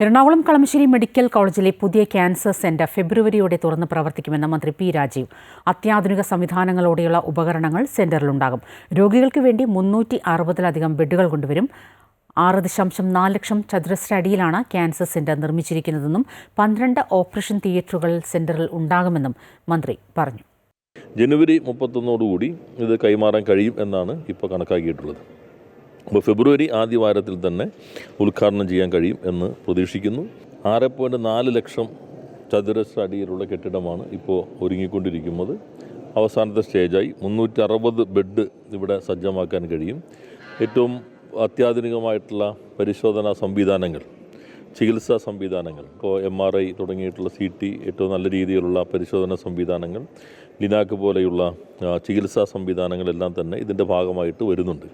Ernakulam Kalamassery medical കോളേജിലെ പുതിയ cancer centre ഫെബ്രുവരിയോടെ തുറന്ന് പ്രവർത്തിക്കുമെന്ന് മന്ത്രി പി രാജീവ്. അത്യാധുനിക സംവിധാനങ്ങളോടെയുള്ള ഉപകരണങ്ങൾ സെന്ററിലുണ്ടാകും. രോഗികൾക്ക് വേണ്ടി മുന്നൂറ്റി അറുപതിലധികം ബെഡുകൾ കൊണ്ടുവരും. ആറ് ദശാംശം നാല് ലക്ഷം ചതുരശ്ര അടിയിലാണ് ക്യാൻസർ സെന്റർ നിർമ്മിച്ചിരിക്കുന്നതെന്നും പന്ത്രണ്ട് ഓപ്പറേഷൻ തിയേറ്ററുകൾ സെന്ററിൽ ഉണ്ടാകുമെന്നും മന്ത്രി പറഞ്ഞു. ജനുവരി മുപ്പത്തൊന്നോടുകൂടി ഇത് കൈമാറാൻ കഴിയും എന്നാണ് ഇപ്പോൾ കണക്കാക്കിയിട്ടുള്ളത്. അപ്പോൾ ഫെബ്രുവരി ആദ്യ വാരത്തിൽ തന്നെ ഉദ്ഘാടനം ചെയ്യാൻ കഴിയും എന്ന് പ്രതീക്ഷിക്കുന്നു. ആറ് പോയിന്റ് നാല് ലക്ഷം ചതുരശ്ര അടിയിലുള്ള കെട്ടിടമാണ് ഇപ്പോൾ ഒരുങ്ങിക്കൊണ്ടിരിക്കുന്നത്. അവസാനത്തെ സ്റ്റേജായി മുന്നൂറ്റി അറുപത് ബെഡ് ഇവിടെ സജ്ജമാക്കാൻ കഴിയും. ഏറ്റവും അത്യാധുനികമായിട്ടുള്ള പരിശോധനാ സംവിധാനങ്ങൾ ചികിത്സാ സംവിധാനങ്ങൾ ഇപ്പോൾ എം ആർ ഐ തുടങ്ങിയിട്ടുള്ള സി ടി ഏറ്റവും നല്ല രീതിയിലുള്ള പരിശോധനാ സംവിധാനങ്ങൾ ലിനാക്ക് പോലെയുള്ള ചികിത്സാ സംവിധാനങ്ങളെല്ലാം തന്നെ ഇതിന്റെ ഭാഗമായിട്ട് വരുന്നുണ്ട്.